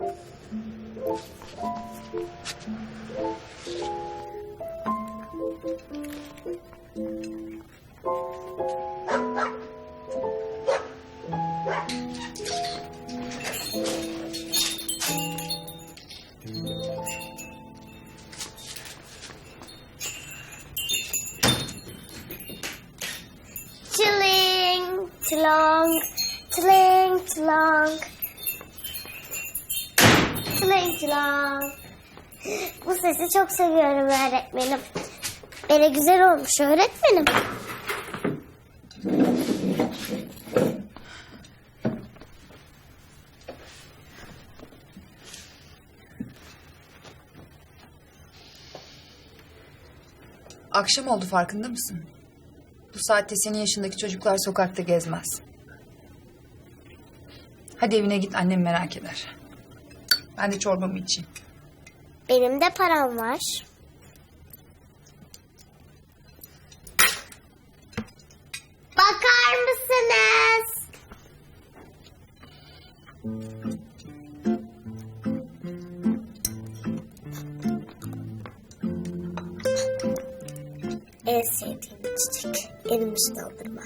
Tling, tlong, tling, tlong. Slang. Bu sesi çok seviyorum öğretmenim. Böyle güzel olmuş öğretmenim. Akşam oldu farkında mısın? Bu saatte senin yaşındaki çocuklar sokakta gezmez. Hadi evine git annem merak eder. Ben de çorbamı içeyim. Benim de param var. Bakar mısınız? En sevdiğim çiçek. Elimiz daldırma.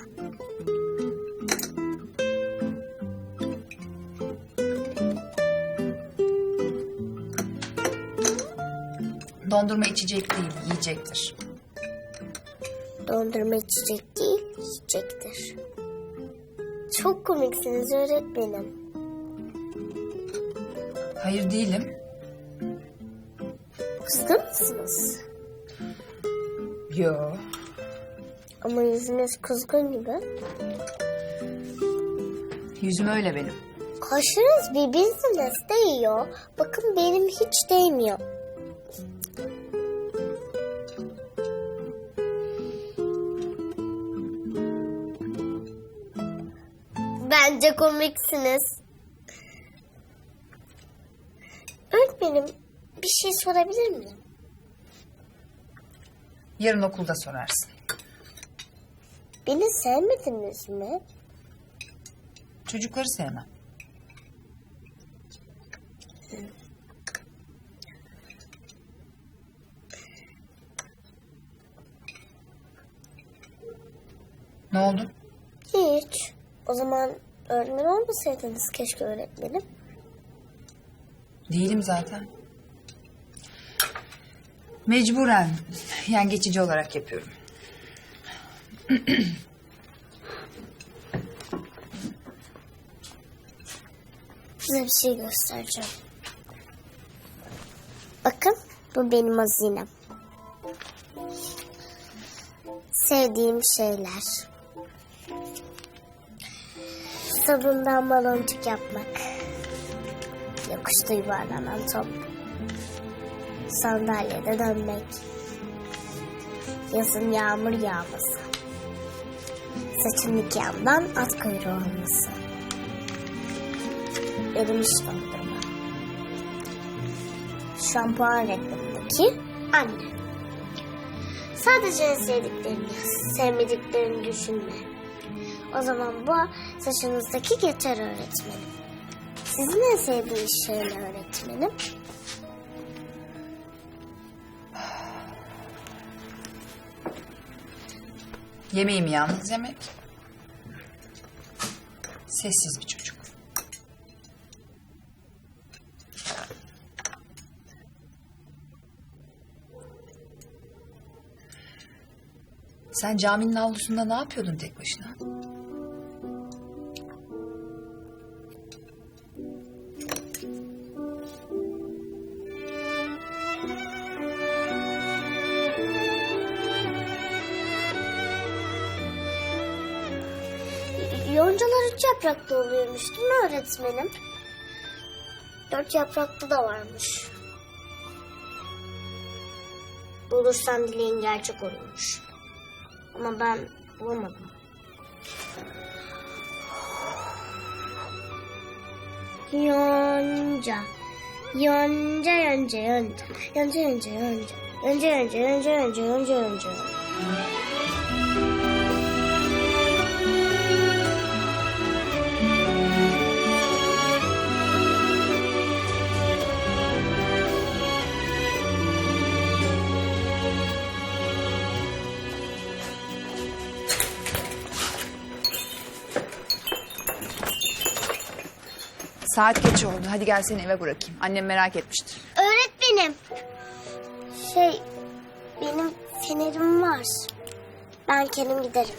Dondurma içecek değil, yiyecektir. Dondurma içecek değil, yiyecektir. Çok komiksiniz öğretmenim. Hayır değilim. Kızgın mısınız? Yo. Ama yüzünüz kızgın gibi. Yüzüm öyle benim. Kaşınız birbirinize değiyor. Bakın benim hiç değmiyor. Bence komiksiniz. Öğretmenim bir şey sorabilir miyim? Yarın okulda sorarsın. Beni sevmediniz mi? Çocukları sevmem. Ne oldu? Hiç. O zaman öğretmen olmasaydınız keşke öğretmenim. Değilim zaten. Mecburen. Yani geçici olarak yapıyorum. Size bir şey göstereceğim. Bakın bu benim hazinem. Sevdiğim şeyler. Sabundan baloncuk yapmak. Yokuşta yuvarlanan top. Sandalyede dönmek. Yazın yağmur yağması. Saçın iki yandan at kuyruğu olması. Erimiş dondurma. Şampuan reklamındaki anne. Sadece sevdiklerini. Sevmediklerini düşünme. O zaman bu saçınızdaki geçer öğretmenim. Sizin en sevdiğiniz şey ne öğretmenim? Yemeğimi yalnız yemek. Sessiz bir çocuk. Sen caminin avlusunda ne yapıyordun tek başına? Üç yapraklı oluyormuş değil mi öğretmenim? Dört yapraklı da varmış. Bulursan dileğin gerçek olurmuş. Ama ben bulamadım. Yonca. Yonca yonca yonca. Yonca yonca yonca. Yonca yonca yonca yonca yonca yonca. Saat geç oldu. Hadi gel seni eve bırakayım. Annem merak etmiştir. Öğretmenim. Şey benim fenerim var. Ben kendim giderim.